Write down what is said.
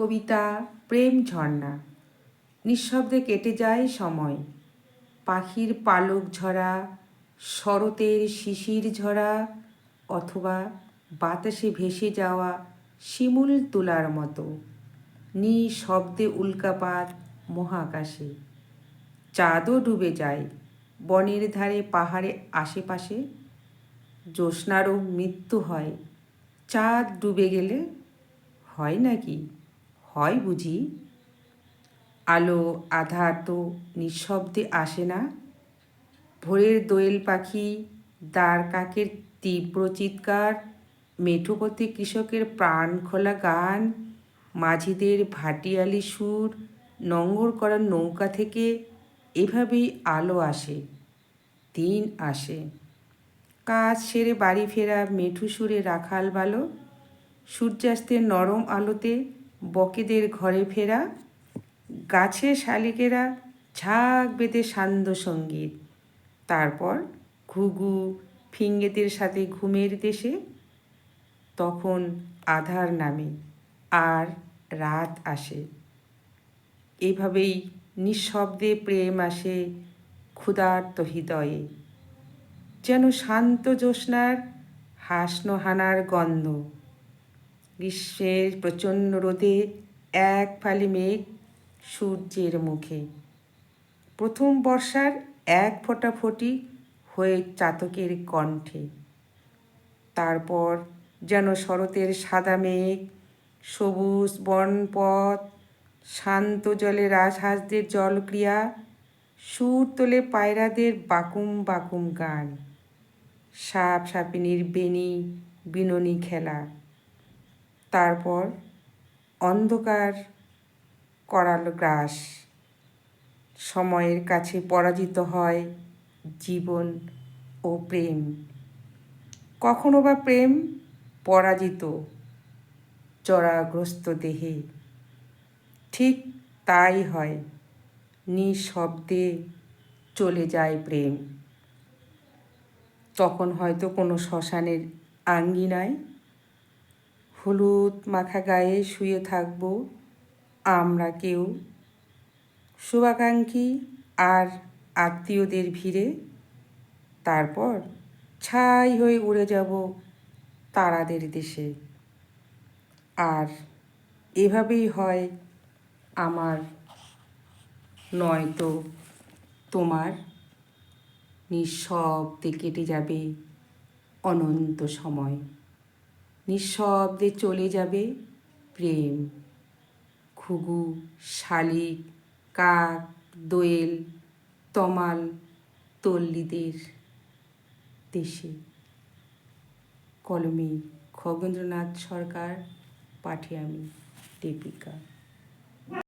কবিতা, প্রেম ঝর্ণা। নিঃশব্দে কেটে যায় সময়। পাখির পালক ঝরা, শরতের শিশির ঝরা, অথবা বাতাসে ভেসে যাওয়া শিমুল তোলার মতো নিঃশব্দে উল্কাপাত মহাকাশে। চাঁদও ডুবে যায় বনের ধারে পাহাড়ে আশেপাশে। জ্যোৎস্নারও মৃত্যু হয়। চাঁদ ডুবে গেলে হয় নাকি? হয় বুঝি? আলো আধার তো নিঃশব্দে আসে না। ভোরের দোয়েল পাখি, দ্বার কাকের তীব্র চিৎকার, মেঠোপথে কৃষকের প্রাণ খোলা গান, মাঝিদের ভাটিয়ালি সুর নঙ্গর করা নৌকা থেকে এভাবেই আলো আসে, দিন আসে। কাজ সেরে বাড়ি ফেরা মেঠু সুরে রাখাল বালক, সূর্যাস্তের নরম আলোতে বকেদের ঘরে ফেরা, গাছে শালিকেরা ঝাঁক বেঁধে সান্ধ্য সংগীত। তারপর ঘুঘু ফিঙ্গেদের সাথে ঘুমের দেশে, তখন আধার নামে, আর রাত আসে। এভাবেই নিঃশব্দে প্রেম আসে ক্ষুধার্ত হৃদয়ে। যেন শান্ত জ্যোৎস্নার হাসনোহানার গন্ধ। গ্রীষ্মের প্রচণ্ড রোদে এক ফালি মেঘ সূর্যের মুখে। প্রথম বর্ষার এক ফোঁটা ফোঁটি হয়ে চাতকের কণ্ঠে। তারপর যেন শরতের সাদা মেঘ, সবুজ বনপথ, শান্ত জলে রাজহাঁসদের জলক্রিয়া, সুর তোলে পায়রাদের বাকুম বাকুম গান, সাপ সাপিনীর বেনি বিননি খেলা। তারপর অন্ধকার করাল গ্রাস। সময়ের কাছে পরাজিত হয় জীবন ও প্রেম। কখনো বা প্রেম পরাজিত চড়াগ্রস্ত দেহে। ঠিক তাই হয়, নিঃশব্দে চলে যায় প্রেম। তখন হয়তো কোনো শ্মশানের আঙ্গিনায় হলুদ মাখা গায়ে শুয়ে থাকব আমরা কেউ। শুভাকাঙ্ক্ষী আর আত্মীয়দের ভিড়ে। তারপর ছাই হয়ে উড়ে যাব তারাদের দেশে। আর এভাবেই হয় আমার, নয়তো তোমার। নিঃশব্দে কেটে যাবে অনন্ত সময়। নিঃশব্দে চলে যাবে প্রেম। ঘুঘু, শালিক, কাক, দোয়েল, তমাল, তল্লিদের দেশে। কলমে খগেন্দ্রনাথ সরকার, পাঠে আমি দীপিকা।